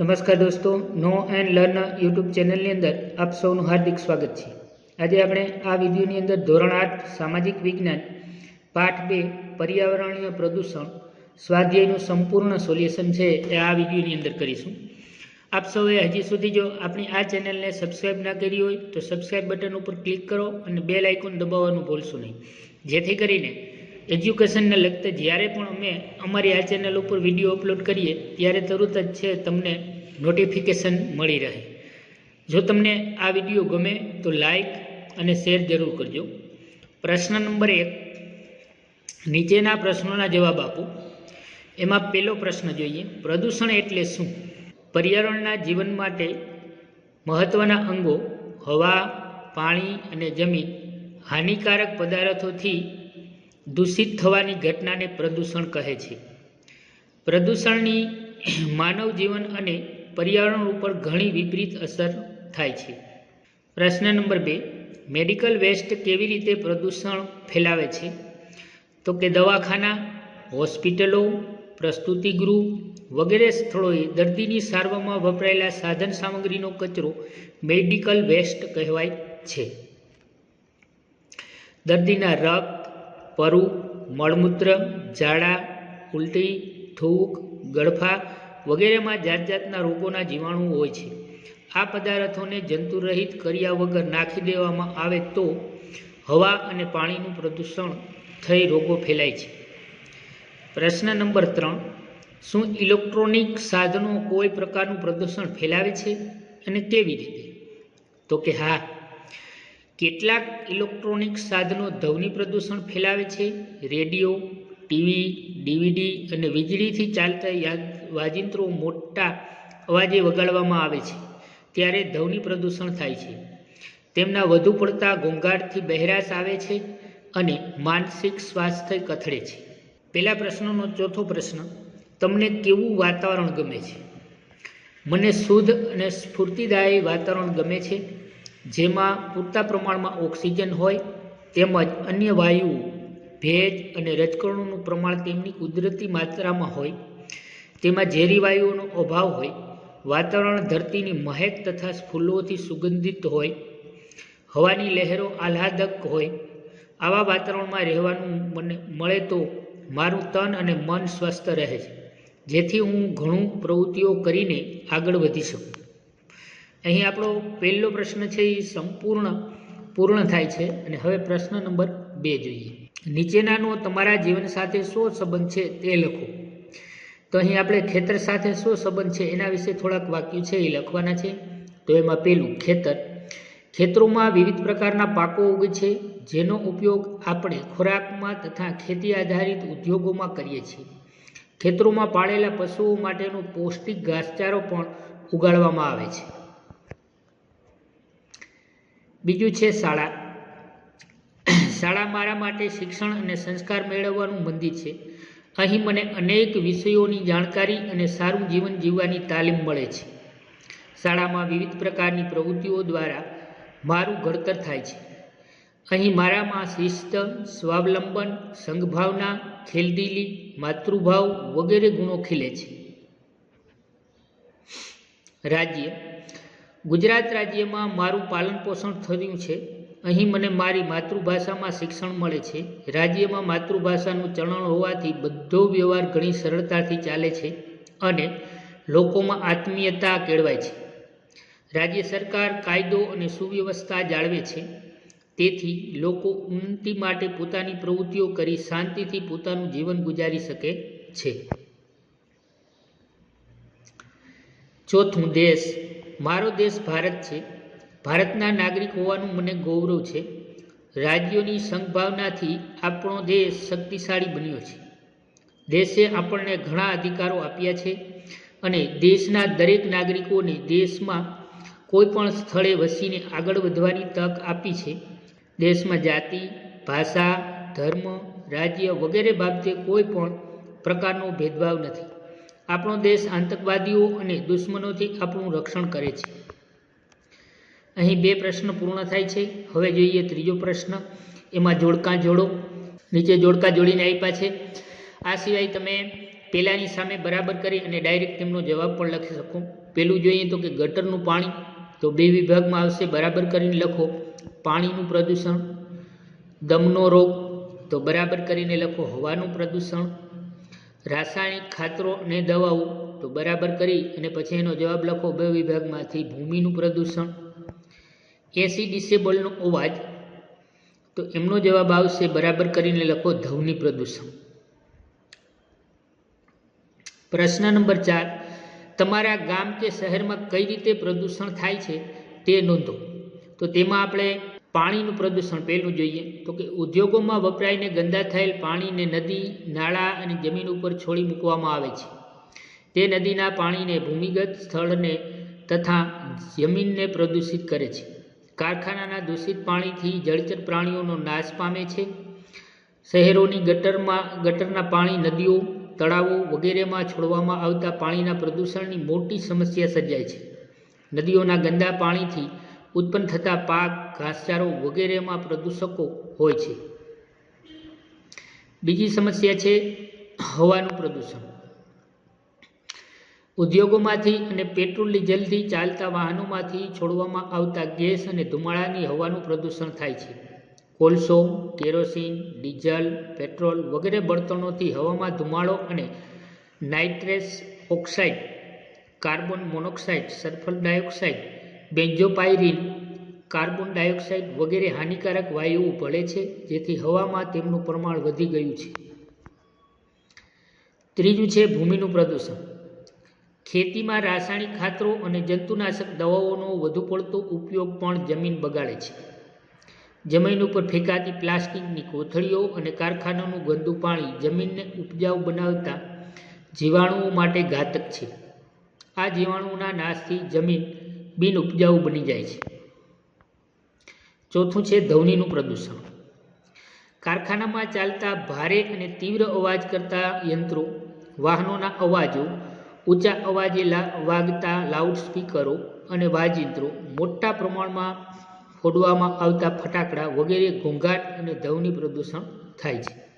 નમસ્કાર દોસ્તો નો and learn YouTube ચેનલની અંદર આપ સૌનું હાર્દિક સ્વાગત છે. આજે આપણે આ વિડીયોની અંદર ધોરણ આઠ, સામાજિક વિજ્ઞાન, પાઠ બે, પર્યાવરણીય પ્રદૂષણ, સ્વાધ્યાયનું સંપૂર્ણ સોલ્યુશન છે એ આ વિડીયોની અંદર કરીશું. આપ સૌએ હજી સુધી જો આપણી આ ચેનલને સબસ્ક્રાઇબ ના કરી હોય તો સબસ્ક્રાઇબ બટન ઉપર ક્લિક કરો અને બેલ આઇકોન દબાવવાનું ભૂલશો નહીં. જેથી કરીને એજ્યુકેશનને લગતા જ્યારે પણ અમે અમારી આ ચેનલ ઉપર વીડિયો અપલોડ કરીએ, ત્યારે તરત જ છે તમને નોટિફિકેશન મળી રહે. જો તમને આ વીડિયો ગમે તો લાઈક અને શેર જરૂર કરજો. પ્રશ્ન નંબર એક, નીચેના પ્રશ્નોના જવાબ આપો. એમાં પહેલો પ્રશ્ન જોઈએ, પ્રદૂષણ એટલે શું? પર્યાવરણના જીવન માટે મહત્ત્વના અંગો હવા, પાણી અને જમીન હાનિકારક પદાર્થોથી દૂષિત થવાની ઘટનાને પ્રદૂષણ કહે છે. પ્રદૂષણની માનવ જીવન અને પર્યાવરણ ઉપર ઘણી વિપરીત અસર થાય છે. પ્રશ્ન નંબર બે, મેડિકલ વેસ્ટ કેવી રીતે પ્રદૂષણ ફેલાવે છે? તો કે દવાખાના, હોસ્પિટલો પ્રસ્તુતિગૃહ વગેરે સ્થળોએ દર્દીની સારવારમાં વપરાયેલા સાધન સામગ્રીનો કચરો મેડિકલ વેસ્ટ કહેવાય છે. દર્દીના રક્ત પરુ, મળમૂત્ર, ઝાડા, ઉલટી, થૂક, ગળફા વગેરેમાં જાત જાતના રોગોના જીવાણુઓ હોય છે. આ પદાર્થોને જંતુરહિત કર્યા વગર નાખી દેવામાં આવે તો હવા અને પાણીનું પ્રદૂષણ થઈ રોગો ફેલાય છે. પ્રશ્ન નંબર ત્રણ. શું ઇલેક્ટ્રોનિક સાધનો કોઈ પ્રકારનું પ્રદૂષણ ફેલાવે છે અને કેવી રીતે? તો કે હા કેટલાક ઇલેક્ટ્રોનિક સાધનો ધ્વનિ પ્રદૂષણ ફેલાવે છે. રેડિયો, ટીવી, ડીવીડી અને વીજળીથી ચાલતા યાદ વાજિંત્રો મોટા અવાજે વગાડવામાં આવે છે, ત્યારે ધ્વનિ પ્રદૂષણ થાય છે. તેમના વધુ પડતા ઘોંઘાટથી બહેરાશ આવે છે અને માનસિક સ્વાસ્થ્ય કથળે છે. પહેલા પ્રશ્નનો ચોથો પ્રશ્ન, તમને કેવું વાતાવરણ ગમે છે? મને શુદ્ધ અને સ્ફૂર્તિદાયી વાતાવરણ ગમે છે. જેમાં પૂરતા પ્રમાણમાં ઓક્સિજન હોય તેમજ અન્ય વાયુ, ભેજ અને રજકણોનું પ્રમાણ તેમની કુદરતી માત્રામાં હોય, તેમાં ઝેરી વાયુઓનો અભાવ હોય, વાતાવરણ ધરતીની મહેક તથા ફૂલોથી સુગંધિત હોય, હવાની લહેરો આહ્લાદક હોય, આવા વાતાવરણમાં રહેવાનું મને મળે તો મારું તન અને મન સ્વસ્થ રહે છે. જેથી હું ઘણું પ્રવૃત્તિઓ કરીને આગળ વધી શકું. અહીં આપણો પહેલો પ્રશ્ન છે એ સંપૂર્ણ, પૂર્ણ થાય છે. અને હવે પ્રશ્ન નંબર બે જોઈએ. નીચેનાનો તમારા જીવન સાથે શું સંબંધ છે તે લખો. તો અહીં આપણે ખેતર સાથે શું સંબંધ છે એના વિશે થોડાક વાક્યો છે એ લખવાના છે. તો એમાં પહેલું ખેતર. ખેતરોમાં વિવિધ પ્રકારના પાકો ઉગે છે, જેનો ઉપયોગ આપણે ખોરાકમાં તથા ખેતી આધારિત ઉદ્યોગોમાં કરીએ છીએ. ખેતરોમાં પાળેલા પશુઓ માટેનો પૌષ્ટિક ઘાસચારો પણ ઉગાડવામાં આવે છે. બીજું છે શાળા. શાળા મારા માટે શિક્ષણ અને સંસ્કાર મેળવવાનું મંદિર છે. અહીં મને અનેક વિષયોની જાણકારી અને સારું જીવન જીવવાની તાલીમ મળે છે. શાળામાં વિવિધ પ્રકારની પ્રવૃત્તિઓ દ્વારા મારું ઘડતર થાય છે. અહીં મારામાં શિસ્ત, સ્વાવલંબન, સંઘભાવના, ખેલદિલી, માતૃભાવ વગેરે ગુણો ખીલે છે. રાજ્ય ગુજરાત રાજ્યમાં મારું પાલન પોષણ થયું છે. અહીં મને મારી માતૃભાષામાં શિક્ષણ મળે છે. રાજ્યમાં માતૃભાષાનું ચલણ હોવાથી બધો વ્યવહાર ઘણી સરળતાથી ચાલે છે અને લોકોમાં આત્મીયતા કેળવાય છે. રાજ્ય સરકાર કાયદો અને સુવ્યવસ્થા જાળવે છે. તેથી લોકો ઉન્નતિ માટે પોતાની પ્રવૃત્તિઓ કરી શાંતિથી પોતાનું જીવન ગુજારી શકે છે. ચોથું દેશ મારો દેશ ભારત છે. ભારતના નાગરિક હોવાનું મને ગૌરવ છે. રાજ્યોની સંભાવનાથી આપણો દેશ શક્તિશાળી બન્યો છે. દેશે આપણને ઘણા અધિકારો આપ્યા છે અને દેશના દરેક નાગરિકોને દેશમાં કોઈ પણ સ્થળે વસીને આગળ વધવાની તક આપી છે. દેશમાં જાતિ, ભાષા, ધર્મ, રાજ્ય વગેરે બાબતે કોઈ પણ પ્રકારનો ભેદભાવ નથી. આપણો દેશ આતંકવાદીઓ અને દુશ્મનોથી આપણું રક્ષણ કરે છે. અહીં બે પ્રશ્ન પૂર્ણ થાય છે. હવે જોઈએ ત્રીજો પ્રશ્ન. એમાં જોડકા જોડો. નીચે જોડકા જોડીને આપ્યા છે. આ સિવાય તમે પેલાની સામે બરાબર કરી અને ડાયરેક્ટ તેમનો જવાબ પણ લખી શકો. પેલું જોઈએ તો કે ગટરનું પાણી. તો બે વિભાગમાં આવશે. બરાબર કરીને લખો. પાણીનું પ્રદૂષણ, દમનો રોગ. તો બરાબર કરીને લખો. હવાનું પ્રદૂષણ રાસાયણિક ખાતરો અને દવાઓ તો બરાબર કરી અને પછી એનો જવાબ લખો બે વિભાગમાંથી ભૂમિનું પ્રદૂષણ. એસી ડિસેબલનો અવાજ. તો એમનો જવાબ આવશે બરાબર કરીને લખો ધ્વનિ પ્રદૂષણ. પ્રશ્ન નંબર ચાર. તમારા ગામ કે શહેરમાં કઈ રીતે પ્રદૂષણ થાય છે તે નોંધો. તો તેમાં આપણે પાણીનું પ્રદૂષણ પહેલું જોઈએ તો કે ઉદ્યોગોમાં વપરાઈને ગંદા થયેલ પાણીને નદી, નાળા અને જમીન ઉપર છોડી મૂકવામાં આવે છે. તે નદીના પાણીને ભૂમિગત સ્થળને તથા જમીનને પ્રદૂષિત કરે છે. કારખાનાના દૂષિત પાણીથી જળચર પ્રાણીઓનો નાશ પામે છે. શહેરોની ગટરમાં, ગટરના પાણી નદીઓ, તળાવો વગેરેમાં છોડવામાં આવતા પાણીના પ્રદૂષણની મોટી સમસ્યા સર્જાય છે. નદીઓના ગંદા પાણીથી ઉત્પન્ન થતા પાક, ઘાસચારો વગેરેમાં પ્રદૂષકો હોય છે. બીજી સમસ્યા છે હવાનું પ્રદૂષણ. ઉદ્યોગોમાંથી અને પેટ્રોલ ડીઝલથી ચાલતા વાહનોમાંથી છોડવામાં આવતા ગેસ અને ધુમાડાની હવાનું પ્રદૂષણ થાય છે. કોલસો, કેરોસીન, ડીઝલ, પેટ્રોલ વગેરે બળતણોથી હવામાં ધુમાડો અને nitrous oxide, carbon monoxide, sulphur dioxide benzopyrene carbon dioxide વગેરે હાનિકારક વાયુઓ ભળે છે, જેથી હવામાં તેમનું પ્રમાણ વધી ગયું છે. ત્રીજું છે ભૂમિનું પ્રદૂષણ. ખેતીમાં રાસાયણિક ખાતરો અને જંતુનાશક દવાઓનો વધુ પડતો ઉપયોગ પણ જમીન બગાડે છે. જમીન ઉપર ફેંકાતી પ્લાસ્ટિકની કોથળીઓ અને કારખાનાનું ગંદુ પાણી જમીનને ઉપજાઉ બનાવતા જીવાણુઓ માટે ઘાતક છે. આ જીવાણુઓના નાશથી જમીન બિન ઉપજાઉ બની જાય છે. ચોથું છે ધ્વનિનું પ્રદૂષણ. કારખાનામાં ચાલતા ભારે અને તીવ્ર અવાજ કરતા યંત્રો, વાહનોના અવાજો, ઊંચા અવાજે વાગતા લાઉડસ્પીકરો અને વાજયંત્રો મોટા પ્રમાણમાં ફોડવામાં આવતા ફટાકડા વગેરે ઘોંઘાટ અને ધ્વનિ પ્રદૂષણ થાય છે.